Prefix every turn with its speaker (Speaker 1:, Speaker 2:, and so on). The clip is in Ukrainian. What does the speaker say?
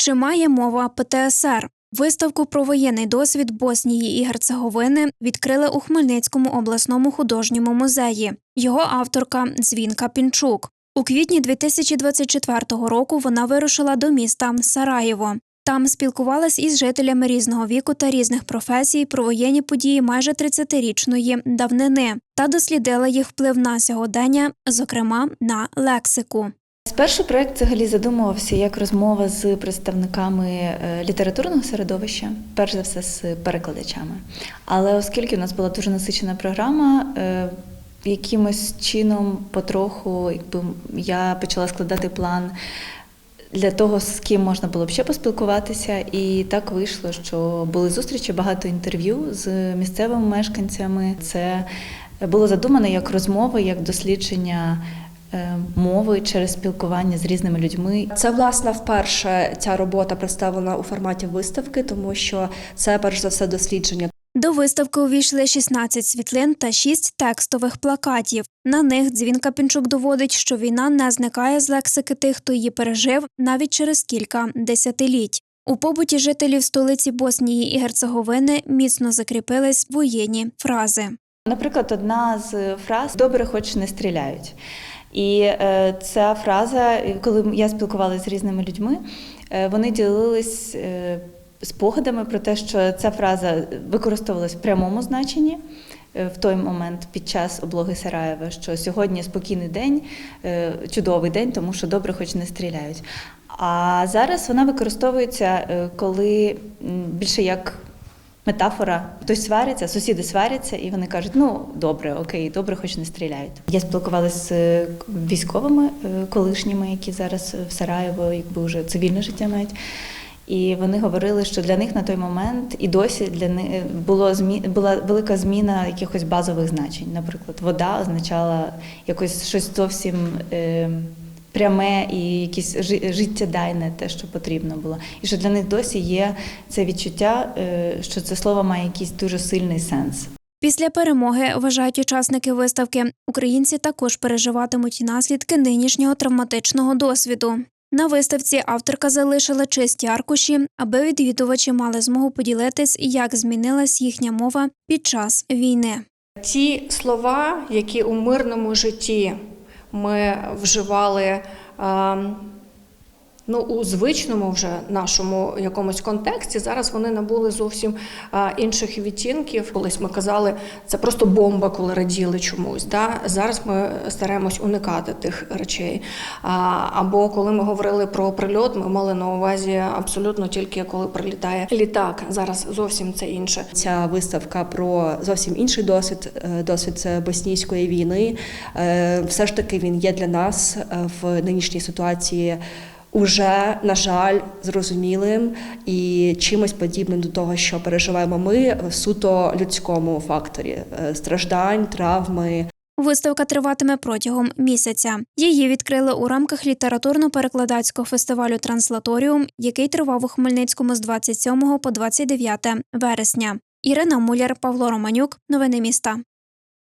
Speaker 1: Чи має мова ПТСР? Виставку про воєнний досвід Боснії і Герцеговини відкрили у Хмельницькому обласному художньому музеї. Його авторка Дзвінка Пінчук. У квітні 2024 року вона вирушила до міста Сараєво. Там спілкувалась із жителями різного віку та різних професій про воєнні події майже 30-річної давнини та дослідила їх вплив на сьогодення, зокрема на лексику.
Speaker 2: Спершу проект взагалі задумувався як розмова з представниками е, літературного середовища, перш за все з перекладачами. Але оскільки в нас була дуже насичена програма, е, якимось чином потроху якби, я почала складати план для того, з ким можна було б ще поспілкуватися. І так вийшло, що були зустрічі, багато інтерв'ю з місцевими мешканцями. Це було задумано як розмови, як дослідження мови через спілкування з різними людьми.
Speaker 3: Це власне вперше ця робота представлена у форматі виставки, тому що це перш за все дослідження.
Speaker 1: До виставки увійшли 16 світлин та 6 текстових плакатів. На них Дзвінка Пінчук доводить, що війна не зникає з лексики тих, хто її пережив, навіть через кілька десятиліть. У побуті жителів столиці Боснії і Герцеговини міцно закріпились воєнні фрази.
Speaker 2: Наприклад, одна з фраз добре, хоч не стріляють. І е, ця фраза, коли я спілкувалася з різними людьми, е, вони ділились е, спогадами про те, що ця фраза використовувалась в прямому значенні. В той момент під час облоги Сараєва, що сьогодні спокійний день, чудовий день, тому що добре, хоч не стріляють. А зараз вона використовується, коли більше як метафора. Хтось свариться, сусіди сваряться, і вони кажуть: ну добре, окей, добре, хоч не стріляють. Я спілкувалася з е, військовими е, колишніми, які зараз в Сараєво, якби вже цивільне життя мають. І вони говорили, що для них на той момент і досі для них було змі... була велика зміна якихось базових значень. Наприклад, вода означала якось щось зовсім е... пряме і якесь жи- життєдайне, те, що потрібно було. І що для них досі є це відчуття, е... що це слово має якийсь дуже сильний сенс.
Speaker 1: Після перемоги, вважають учасники виставки, українці також переживатимуть наслідки нинішнього травматичного досвіду. На виставці авторка залишила чисті аркуші, аби відвідувачі мали змогу поділитись, як змінилась їхня мова під час війни.
Speaker 4: Ті слова, які у мирному житті ми вживали ем, ну, у звичному вже нашому якомусь контексті, зараз вони набули зовсім інших відтінків. Колись ми казали, це просто бомба, коли раділи чомусь. Да? Зараз ми стараємось уникати тих речей. Або коли ми говорили про прильот, ми мали на увазі абсолютно тільки коли прилітає літак. Зараз зовсім це інше.
Speaker 3: Ця виставка про зовсім інший досвід, е, досвід е, боснійської війни. Е, Все ж таки він є для нас в нинішній ситуації. Уже, на жаль, зрозумілим і чимось подібним до того, що переживаємо ми в суто людському факторі е, страждань, травми,
Speaker 1: Виставка триватиме протягом місяця. Її відкрили у рамках літературно-перекладацького фестивалю Транслаторіум, який тривав у Хмельницькому з 27 по 29 вересня. Ірина Муляр, Павло Романюк. Новини міста.